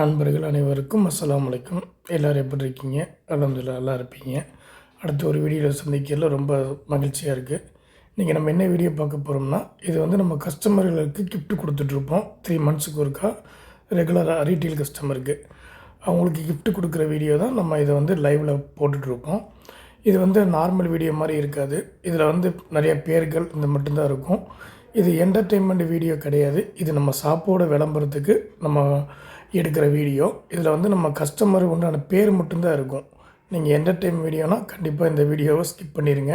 நண்பர்கள் அனைவருக்கும் அஸ்லாம் வலைக்கம் எல்லோரும் எப்படி இருக்கீங்க? அலமதுல்லா நல்லா இருப்பீங்க. அடுத்த ஒரு வீடியோவில் சந்திக்கிறதுல ரொம்ப மகிழ்ச்சியாக இருக்குது இன்றைக்கி நம்ம என்ன வீடியோ பார்க்க போகிறோம்னா இது வந்து நம்ம கஸ்டமர்களுக்கு கிஃப்ட் கொடுத்துட்ருப்போம் த்ரீ மந்த்ஸுக்கு ஒருக்கா ரெகுலராக ரீட்டெயில் கஸ்டமருக்கு அவங்களுக்கு கிஃப்ட் கொடுக்குற வீடியோ தான் நம்ம இதை வந்து லைவில் போட்டுட்ருப்போம் இது வந்து நார்மல் வீடியோ மாதிரி இருக்காது. இதில் வந்து நிறைய பேர்கள் இந்த மட்டும்தான் இருக்கும். இது என்டர்டெயின்மெண்ட் வீடியோ கிடையாது. இது நம்ம சாப்போட விளம்பரத்துக்கு நம்ம எடுக்கிற வீடியோ. இதில் வந்து நம்ம கஸ்டமர் உண்டான பேர் மட்டும்தான் இருக்கும். நீங்கள் என்டர்டைன் வீடியோனா கண்டிப்பாக இந்த வீடியோவை ஸ்கிப் பண்ணிடுங்க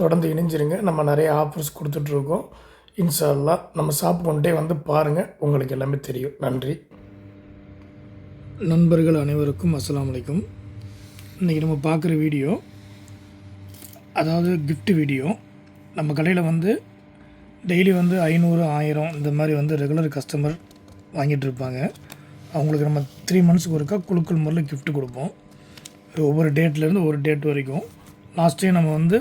தொடர்ந்து இணைஞ்சிருங்க. நம்ம நிறைய ஆஃபர்ஸ் கொடுத்துட்ருக்கோம். இன்ஷா நம்ம ஷாப் கொண்டே வந்து பாருங்கள் உங்களுக்கு எல்லாமே தெரியும். நன்றி. நண்பர்கள் அனைவருக்கும் அஸ்லாம் வலைக்கும் இன்றைக்கி நம்ம பார்க்குற வீடியோ அதாவது கிஃப்ட் வீடியோ. நம்ம கடையில் வந்து டெய்லி வந்து ஐநூறு ஆயிரம் இந்த மாதிரி வந்து ரெகுலர் கஸ்டமர் வாங்கிட்டு இருப்பாங்க. அவங்களுக்கு நம்ம த்ரீ மந்த்ஸுக்கு ஒருக்கா குழுக்கள் முறையில் கிஃப்ட் கொடுப்போம். ஒவ்வொரு டேட்லேருந்து ஒரு டேட் வரைக்கும். லாஸ்ட் நம்ம வந்து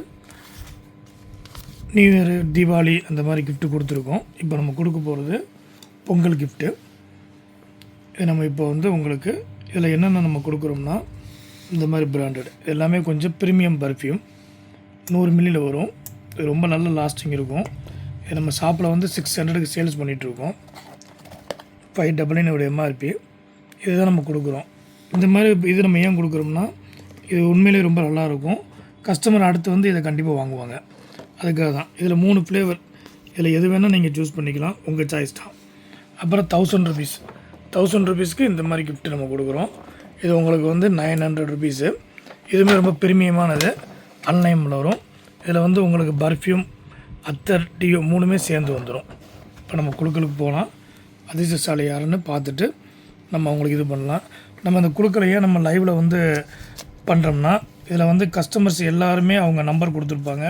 நியூ இயர் தீபாவளி அந்த மாதிரி கிஃப்ட்டு கொடுத்துருக்கோம். இப்போ நம்ம கொடுக்க போகிறது பொங்கல் கிஃப்ட்டு இது நம்ம இப்போ வந்து உங்களுக்கு இதில் என்னென்ன நம்ம கொடுக்குறோம்னா இந்த மாதிரி பிராண்டட் எல்லாமே கொஞ்சம் ப்ரீமியம் பர்ஃப்யூம் நூறு மில்லியில் வரும். இது ரொம்ப நல்ல லாஸ்டிங் இருக்கும். இது நம்ம ஷாப்பில் வந்து சிக்ஸ் ஹண்ட்ரடுக்கு சேல்ஸ் பண்ணிகிட்ருக்கோம் ஃபைவ் டபுள் நைனுடைய எம்ஆர்பி இதுதான் நம்ம கொடுக்குறோம். இந்த மாதிரி இது நம்ம ஏன் கொடுக்குறோம்னா இது உண்மையிலேயே ரொம்ப நல்லாயிருக்கும் கஸ்டமர் அடுத்து வந்து இதை கண்டிப்பாக வாங்குவாங்க. அதுக்காக தான் இதில் மூணு ஃப்ளேவர் இதில் எது வேணால் நீங்கள் சூஸ் பண்ணிக்கலாம். உங்கள் சாய்ஸ் தான். அப்புறம் தௌசண்ட் ருபீஸ் தௌசண்ட் ருபீஸ்க்கு இந்த மாதிரி கிஃப்ட் நம்ம கொடுக்குறோம். இது உங்களுக்கு வந்து நைன் ஹண்ட்ரட் ருபீஸு இதுவுமே ரொம்ப பிரீமியமானது. அன்லைமில் வரும். இதில் வந்து உங்களுக்கு பர்ஃப்யூம் அத்தர் டியோ மூணுமே சேர்ந்து வந்துடும் இப்போ நம்ம குழுக்களுக்கு போகலாம். அதிர்ஷ்டசாலி யாருன்னு பார்த்துட்டு நம்ம அவங்களுக்கு இது பண்ணலாம். நம்ம அந்த குழுக்களையே நம்ம லைவில் வந்து பண்ணுறோம்னா இதில் வந்து கஸ்டமர்ஸ் எல்லாருமே அவங்க நம்பர் கொடுத்துருப்பாங்க.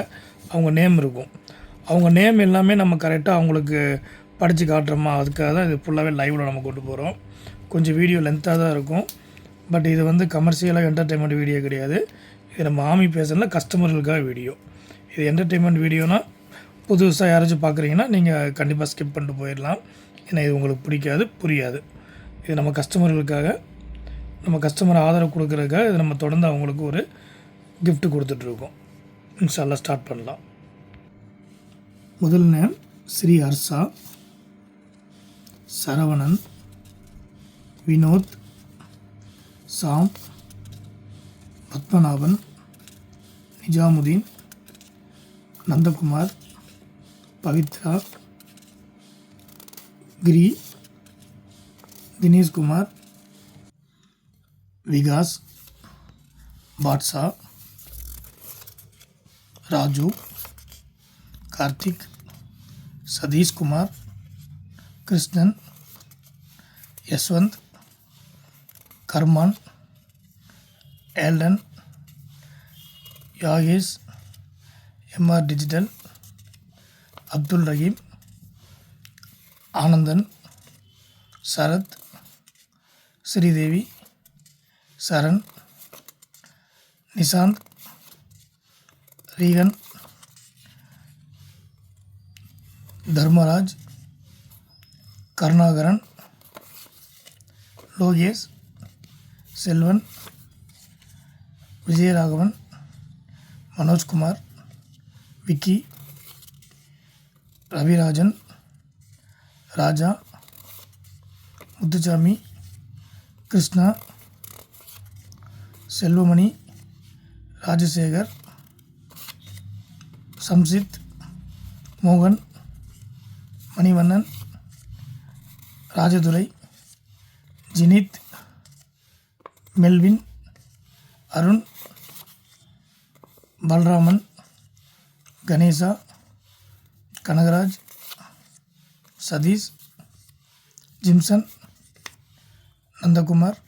அவங்க நேம் இருக்கும். அவங்க நேம் எல்லாமே நம்ம கரெக்டாக அவங்களுக்கு படித்து காட்டுறோமா? அதுக்காக தான் இது ஃபுல்லாகவே லைவில் நம்ம கொண்டு போகிறோம் கொஞ்சம் வீடியோ லென்த்தாக தான் இருக்கும். பட் இது வந்து கமர்ஷியலாக என்டர்டெயின்மெண்ட் வீடியோ கிடையாது. இது நம்ம ஆமி பேசுகிறதுல கஸ்டமர்களுக்காக வீடியோ இது என்டர்டெயின்மெண்ட் வீடியோனால் புதுசாக யாராச்சும் பார்க்குறீங்கன்னா நீங்கள் கண்டிப்பாக ஸ்கிப் பண்ணிட்டு போயிடலாம். ஏன்னா இது உங்களுக்கு பிடிக்காது புரியாது. இது நம்ம கஸ்டமர்களுக்காக நம்ம கஸ்டமர் ஆதரவு கொடுக்குறதுக்காக இது நம்ம தொடர்ந்து அவங்களுக்கு ஒரு கிஃப்ட் கொடுத்துட்ருக்கோம். இன்ஷால்லாம் ஸ்டார்ட் பண்ணலாம். முதல் name Sri Harsha Saravanan Vinod Sam Padmanabhan Nizamuddin Nandakumar Pavithra Giri, Dinesh Kumar Vikas Badshah, Raju, Karthik, Satish Kumar, Krishnan, Yashwant Karman Alan, Yagesh, M R digital, Abdul Rahim Anandan Sharad Sridevi Sharan Nishant Regan Dharmaraj Karunakaran Lokesh Selvan Vijay Raghavan Manoj Kumar Vicky Ravirajan Raja Muthusamy Krishna Selvamani Rajasekar Samsith மோகன் Manivannan Rajadurai Jinith Melvin Arun Balraman Ganesha Kanagaraj Satish Jimson Nandakumar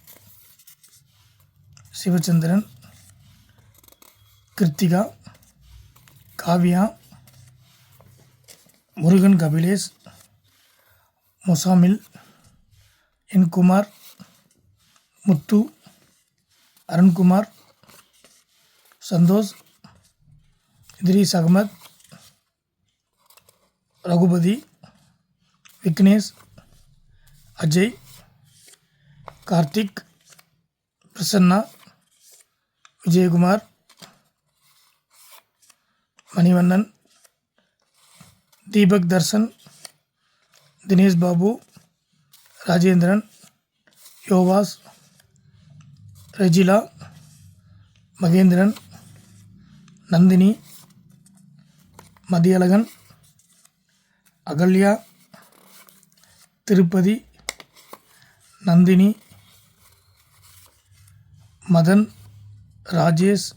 Sivachandran Krithika Kavya Murugan Kabilesh Muzammil N Kumar Muthu Arunkumar Santhosh Idris Ahmed Ragupathi Vignesh Ajay, Karthik, Prasanna Vijay Kumar Manivandan, Deepak Darshan, Dinesh Babu, Rajendran, Yovas, Rajila, Mahendran, Nandini Madiyalagan Agalya Tirupati Nandini Madan Rajesh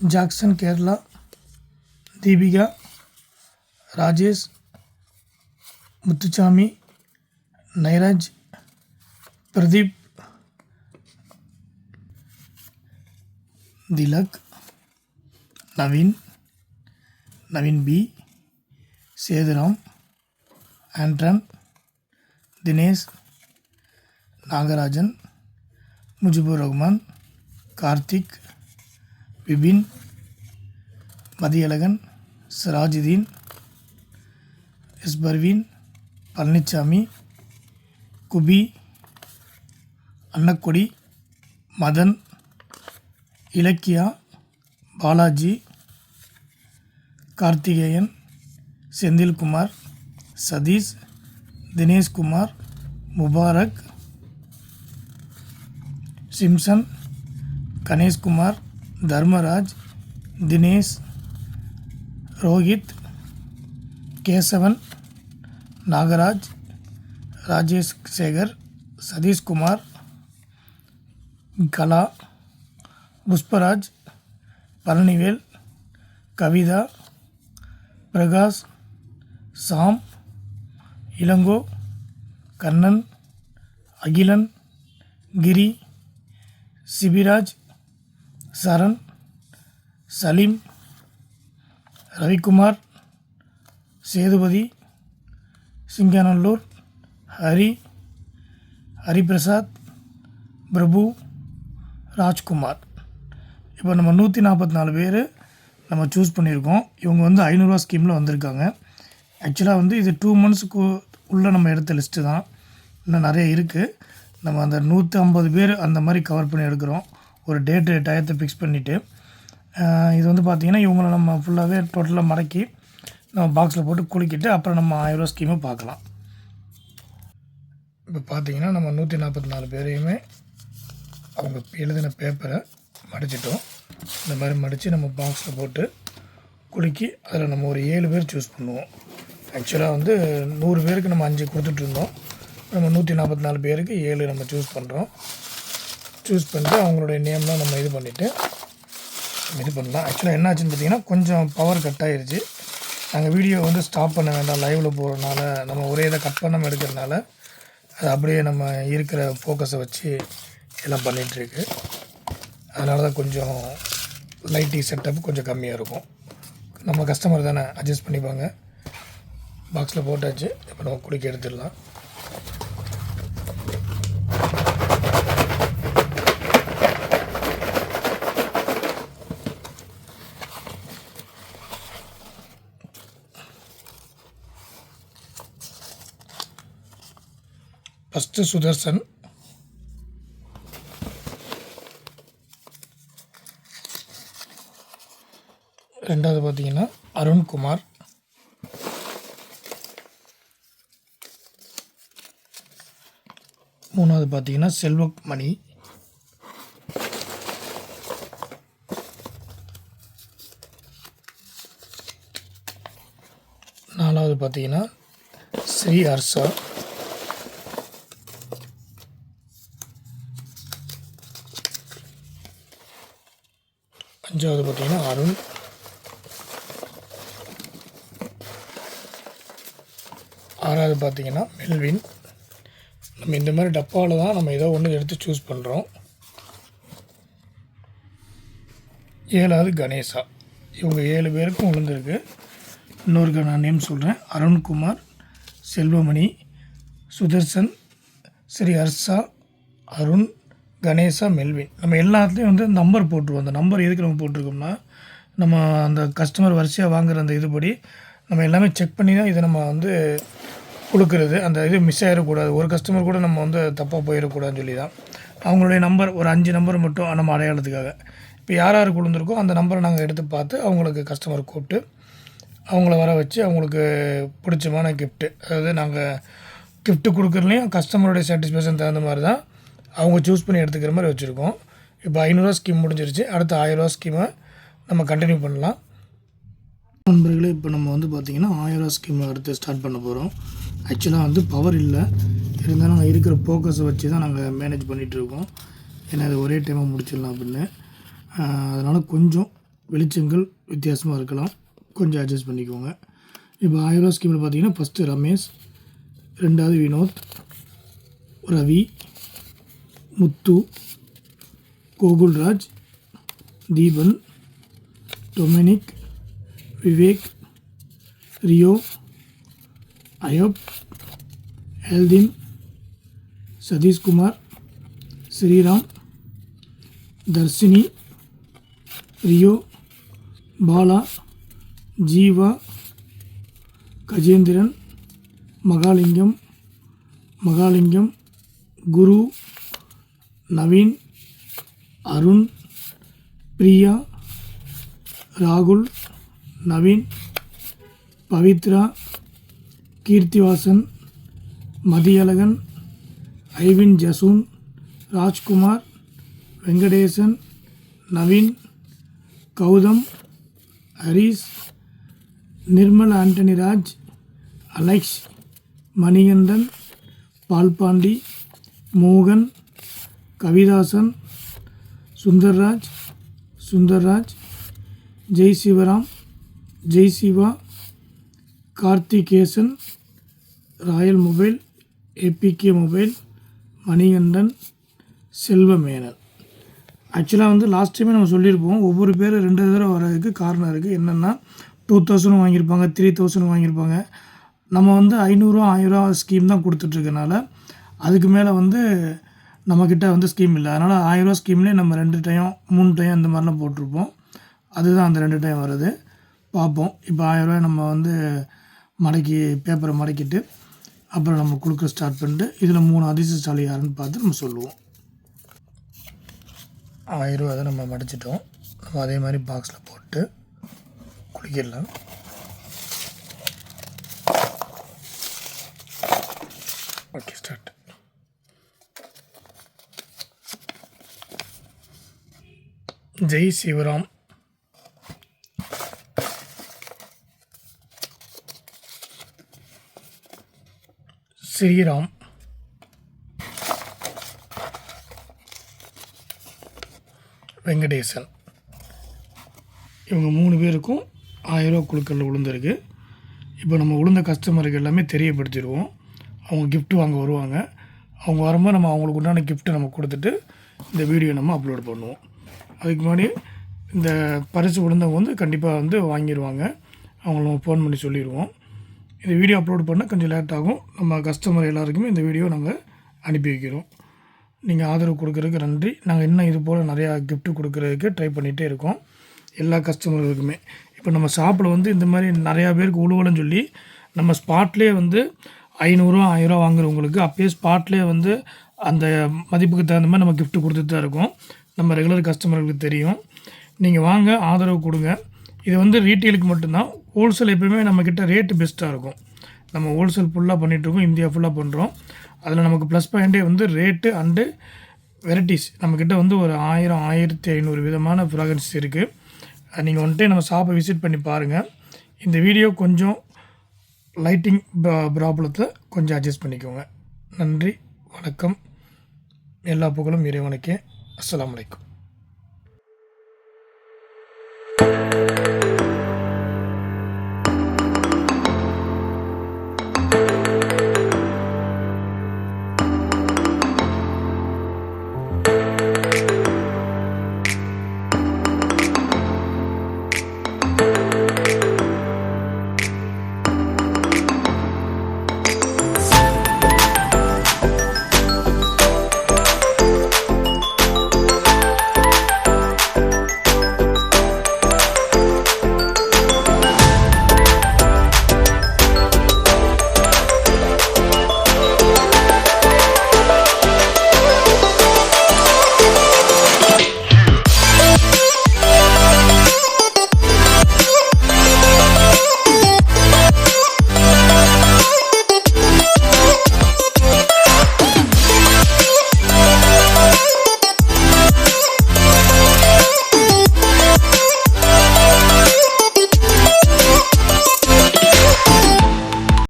Jackson Kerala Deepika Rajesh Muthusamy Nairaj Pradeep Tilak Naveen Naveen P Sethuram ஆண்ட்ரன் Dinesh Nagarajan Mujibur Rahman Karthik Vipin Mathiyazhagan Sirajuddin S Parveen Palaniswami குபி Annakodi Madan Ilakkiya Balaji Karthikeyan Senthilkumar Sathish Dineshkumar Mubarak Simson Ganeshkumar Dharmaraj Dinesh Rohit Kesavan Nagaraj Rajesh Sekar Sathishkumar Kala Pushparaj Palanivel Kavitha Prakash Sam Ilango Kannan Akilan Giri Sibiraj Saran Salim Ravikumar Sethupathi Singanallur Hari Hariprasad Prabhu Rajkumar. இப்போ நம்ம நூற்றி நாற்பத்தி நாலு பேர் நம்ம choose பண்ணியிருக்கோம். இவங்க வந்து ஐநூறுரூவா ஸ்கீமில் வந்திருக்காங்க. ஆக்சுவலாக வந்து இது டூ மந்த்ஸுக்கு உள்ளே நம்ம எடுத்த லிஸ்ட்டு தான். இன்னும் நிறைய இருக்குது நம்ம அந்த நூற்றி ஐம்பது பேர் அந்த மாதிரி கவர் பண்ணி எடுக்கிறோம். ஒரு டேட்டு டயத்தை ஃபிக்ஸ் பண்ணிவிட்டு இது வந்து பார்த்திங்கன்னா இவங்களை நம்ம ஃபுல்லாகவே டோட்டலாக மடக்கி நம்ம பாக்ஸில் போட்டு குலுக்கிட்டு அப்புறம் நம்ம ஆயிரம் ஸ்கீமை பார்க்கலாம். இப்போ பார்த்தீங்கன்னா நம்ம நூற்றி நாற்பத்தி நாலு பேரையுமே அவங்க எழுதின பேப்பரை மடிச்சிட்டோம். இந்த மாதிரி மடித்து நம்ம பாக்ஸில் போட்டு குலுக்கி அதில் நம்ம ஒரு ஏழு பேர் சூஸ் பண்ணுவோம். ஆக்சுவலாக வந்து நூறு பேருக்கு நம்ம அஞ்சு கொடுத்துட்ருந்தோம். நம்ம நூற்றி நாற்பத்தி நாலு பேருக்கு ஏழு நம்ம சூஸ் பண்ணுறோம் சூஸ் பண்ணிட்டு அவங்களுடைய நேம்லாம் நம்ம இது பண்ணிவிட்டு இது பண்ணலாம். ஆக்சுவலாக என்ன ஆச்சுன்னு பார்த்தீங்கன்னா கொஞ்சம் பவர் கட் ஆயிருச்சு. நாங்கள் வீடியோ வந்து ஸ்டாப் பண்ண வேண்டாம். லைவில் போகிறதுனால நம்ம ஒரே இதை கட் பண்ணாமல் எடுக்கிறதுனால அது அப்படியே நம்ம இருக்கிற ஃபோக்கஸை வச்சு எல்லாம் பண்ணிகிட்ருக்கு அதனால தான் கொஞ்சம் லைட்டிங் செட்டப் கொஞ்சம் கம்மியாக இருக்கும். நம்ம கஸ்டமர் தானே அட்ஜஸ்ட் பண்ணிப்பாங்க. பாக்ஸில் போட்டாச்சு. இப்போ நம்ம குளிக்க எடுத்துடலாம். ஃபஸ்ட்டு சுதர்சன் ரெண்டாவது பார்த்தீங்கன்னா அருண்குமார். மூணாவது பார்த்தீங்கன்னா செல்வமணி நாலாவது பார்த்தீங்கன்னா ஸ்ரீ ஹர்ஷா. அஞ்சாவது பார்த்தீங்கன்னா அருண். ஆறாவது பார்த்தீங்கன்னா மெல்வின். நம்ம இந்த மாதிரி டப்பாவில் தான் நம்ம ஏதோ ஒன்று எடுத்து சூஸ் பண்ணுறோம் ஏழாவது கணேசா. இவங்க ஏழு பேருக்கும் விழுந்திருக்கு. இன்னொருக்கு நான் நேம் சொல்கிறேன் அருண்குமார் செல்வமணி சுதர்சன் ஸ்ரீ ஹர்ஷா அருண் கணேசா மெல்வின். நம்ம எல்லாத்துலேயும் வந்து நம்பர் போட்டுருவோம். அந்த நம்பர் எதுக்கு நம்ம போட்டிருக்கோம்னா நம்ம அந்த கஸ்டமர் வரிசையாக வாங்குற அந்த இதுபடி நம்ம எல்லாமே செக் பண்ணி தான் இதை நம்ம வந்து கொடுக்கறது. அந்த இது மிஸ் ஆகிடக்கூடாது ஒரு கஸ்டமர் கூட நம்ம வந்து தப்பாக போயிடக்கூடாதுன்னு சொல்லி தான் அவங்களுடைய நம்பர் ஒரு அஞ்சு நம்பர் மட்டும் நம்ம அடையாளத்துக்காக. இப்போ யார் யார் கொடுத்துருக்கோ அந்த நம்பரை நாங்கள் எடுத்து பார்த்து அவங்களுக்கு கஸ்டமர் கூப்பிட்டு அவங்கள வர வச்சு அவங்களுக்கு பிடிச்சமான கிஃப்ட்டு அதாவது நாங்கள் கிஃப்ட்டு கொடுக்குறலையும் கஸ்டமருடைய சாட்டிஸ்ஃபேக்ஷன் தகுந்த மாதிரி தான் அவங்க சூஸ் பண்ணி எடுத்துக்கிற மாதிரி வச்சுருக்கோம். இப்போ ஐநூறுரூவா ஸ்கீம் முடிஞ்சிருச்சு. அடுத்த ஆயிரரூவா ஸ்கீமை நம்ம கண்டினியூ பண்ணலாம். நண்பர்களே இப்போ நம்ம வந்து பார்த்திங்கன்னா ஆயிரரூவா ஸ்கீம் அடுத்து ஸ்டார்ட் பண்ண போகிறோம் ஆக்சுவலாக வந்து பவர் இல்லை. இருந்தாலும் நாங்கள் இருக்கிற ஃபோக்கஸை வச்சு தான் நாங்கள் மேனேஜ் பண்ணிகிட்ருக்கோம் ஏன்னா அது ஒரே டைமாக முடிச்சிடலாம் அப்படின்னு. அதனால் கொஞ்சம் வெளிச்சங்கள் வித்தியாசமாக இருக்கலாம். கொஞ்சம் அட்ஜஸ்ட் பண்ணிக்கோங்க. இப்போ ஆயிரம் ஸ்கீமில் பார்த்தீங்கன்னா ஃபஸ்ட்டு ரமேஷ் ரெண்டாவது வினோத் ரவி முத்து கோகுல்ராஜ் தீபன் டொமினிக் விவேக் ரியோ அயோப் ஹெல்தின் சதீஷ்குமார் ஸ்ரீராம் தர்ஷினி ரியோ பாலா ஜீவா கஜேந்திரன் மகாலிங்கம் மகாலிங்கம் குரு நவீன் அருண் பிரியா ராகுல் நவீன் பவித்ரா கீர்த்திவாசன் மதியழகன் ஐவின் ஜசூன் ராஜ்குமார் வெங்கடேசன் நவீன் கௌதம் ஹரிஸ் நிர்மல் ஆண்டனி ராஜ் அலெக்ஸ் மணிகண்டன் பால்பாண்டி மோகன் Kavidasan Sundarraj Sundarraj Jai Sivaram Jai Siva Karthikesan royal mobile APK mobile Manikandan Selvamenon ஆக்சுவலாக வந்து லாஸ்ட் டைமே நம்ம சொல்லியிருப்போம் ஒவ்வொரு பேர் ரெண்டு தடவை வர்றதுக்கு காரணம் இருக்குது என்னென்னா டூ தௌசண்ட் வாங்கியிருப்பாங்க த்ரீ தௌசண்ட் வாங்கியிருப்பாங்க. நம்ம வந்து ஐநூறுரூவா ஆயிரரூவா ஸ்கீம் தான் கொடுத்துட்ருக்கனால அதுக்கு மேலே வந்து நம்மக்கிட்ட வந்து ஸ்கீம் இல்லை. அதனால் ஆயிரரூவா ஸ்கீம்லேயே நம்ம ரெண்டு டைம் மூணு டைம் அந்த மாதிரிலாம் போட்டிருப்போம். அதுதான் அந்த ரெண்டு டைம் வருது பார்ப்போம். இப்போ ஆயிரரூவா நம்ம வந்து மடக்கி பேப்பரை மடக்கிட்டு அப்புறம் நம்ம கொடுக்க ஸ்டார்ட் பண்ணிட்டு இதில் மூணு அதிர்ஷ்டசாலி யாருன்னு பார்த்து நம்ம சொல்லுவோம். ஆயிரரூவா அதை நம்ம மடிச்சிட்டோம். நம்ம அதே மாதிரி பாக்ஸில் போட்டு குளிக்கிடலாம். Okay start Jai Sivaram. Sriram Venkatesan. இவங்க மூணு பேருக்கும் ஆயிரரூவா குழுக்களில் விழுந்திருக்கு இப்போ நம்ம உளுந்த கஸ்டமருக்கு எல்லாமே தெரியப்படுத்திடுவோம். அவங்க கிஃப்ட்டு வாங்க வருவாங்க. அவங்க வரும்போது நம்ம அவங்களுக்கு உண்டான கிஃப்ட்டை நம்ம கொடுத்துட்டு இந்த வீடியோ நம்ம அப்லோட் பண்ணுவோம். அதுக்கு முன்னாடி இந்த பரிசு உளுந்தவங்க வந்து கண்டிப்பாக வந்து வாங்கிடுவாங்க அவங்கள நம்ம ஃபோன் பண்ணி சொல்லிடுவோம். இந்த வீடியோ அப்லோட் பண்ண கொஞ்சம் லேட் ஆகும். நம்ம கஸ்டமர் எல்லாருக்குமே இந்த வீடியோ நாங்கள் அனுப்பி வைக்கிறோம். நீங்கள் ஆதரவு கொடுக்குறதுக்கு நன்றி. நாங்கள் இன்னும் இது போல் நிறையா கிஃப்ட்டு கொடுக்குறதுக்கு ட்ரை பண்ணிகிட்டே இருக்கோம். எல்லா கஸ்டமர்களுக்குமே இப்போ நம்ம ஷாப்பில் வந்து இந்த மாதிரி நிறையா பேருக்கு உழுவலன்னு சொல்லி நம்ம ஸ்பாட்லேயே வந்து ஐநூறுரூவா ஆயிரரூவா வாங்குறவங்களுக்கு அப்பயே ஸ்பாட்லேயே வந்து அந்த மதிப்புக்கு தகுந்த மாதிரி நம்ம கிஃப்ட் கொடுத்துட்டு தான் இருக்கோம். நம்ம ரெகுலர் கஸ்டமர்களுக்கு தெரியும். நீங்கள் வாங்க ஆதரவு கொடுங்க. இது வந்து ரீட்டெயிலுக்கு மட்டும்தான். ஹோல்சேல் எப்பயுமே நம்மக்கிட்ட ரேட்டு பெஸ்ட்டாக இருக்கும். நம்ம ஹோல்சேல் ஃபுல்லாக பண்ணிகிட்ருக்கோம் இந்தியா ஃபுல்லாக பண்ணுறோம் அதில் நமக்கு ப்ளஸ் பாயிண்ட்டே வந்து ரேட்டு அண்டு வெரைட்டிஸ் நம்மக்கிட்ட வந்து ஒரு ஆயிரம் ஆயிரத்தி ஐநூறு விதமான ஃப்ராகன்ஸ் இருக்குது நீங்கள் வந்துட்டு நம்ம ஷாப்பை விசிட் பண்ணி பாருங்கள் இந்த வீடியோ கொஞ்சம் லைட்டிங் ப்ராப்ளத்தை கொஞ்சம் அட்ஜஸ்ட் பண்ணிக்கோங்க. நன்றி வணக்கம். எல்லா புகழும் இறைவனுக்கே. அஸ்லாம் வலைக்கம்